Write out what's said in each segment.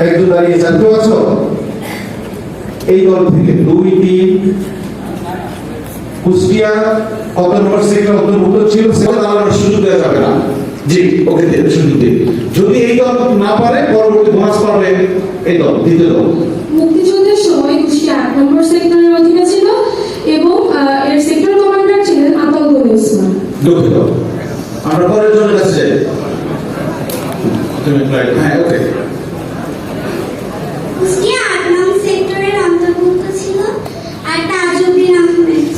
একজন দাঁড়িয়ে চার কেউ আছো? এই দল থেকে দুই তিন। কুষ্টিয়া কত নম্বর সেক্টর অন্তর্ভুক্ত ছিল সেটা দাঁড়ানোর সুযোগ দেওয়া যাবে না। জি ওকে সুযোগ দিন। যদি এই দল না পারে পরবর্তী বোনাস পাবে এই দল দ্বিতীয় দল। মুক্তিযুদ্ধের সময় কুষ্টিয়া আট নম্বর সেক্টরের অধীনে ছিল এবং আহ, এর সেক্টর কমান্ডার ছিলেন গনি ওসমান। দুঃখিত। আমরা পরের জনের কাছে যাই। তুমি হ্যাঁ ওকে কুষ্টিয়া আট নং সেক্টরের অন্তর্ভুক্ত ছিল আর তাজউদ্দিন আহমেদ দুঃখিত পরের জন কুষ্টিয়া আট নম্বর সেক্টরের অন্তর্ভুক্ত ছিল এবং এর সেক্টর কমান্ডার ছিল জেনারেল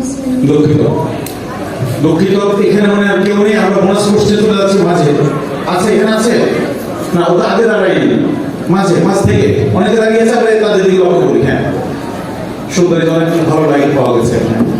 ওসমান দুঃখিত। দুঃখিত এখানে মানে আর কেউ নেই আমরা বোনাস কোর্সে চলে যাচ্ছি মাঝে। আছে এখানে আছে? না ওটা আগে দাঁড়ায়নি। মাঝে মাঝ থেকে। অনেকে দাঁড়িয়ে আছে আমরা তাদের দিকে লক্ষ্য করি হ্যাঁ। সুন্দরী অনেক ভালো লাইট পাওয়া গেছে। এখানে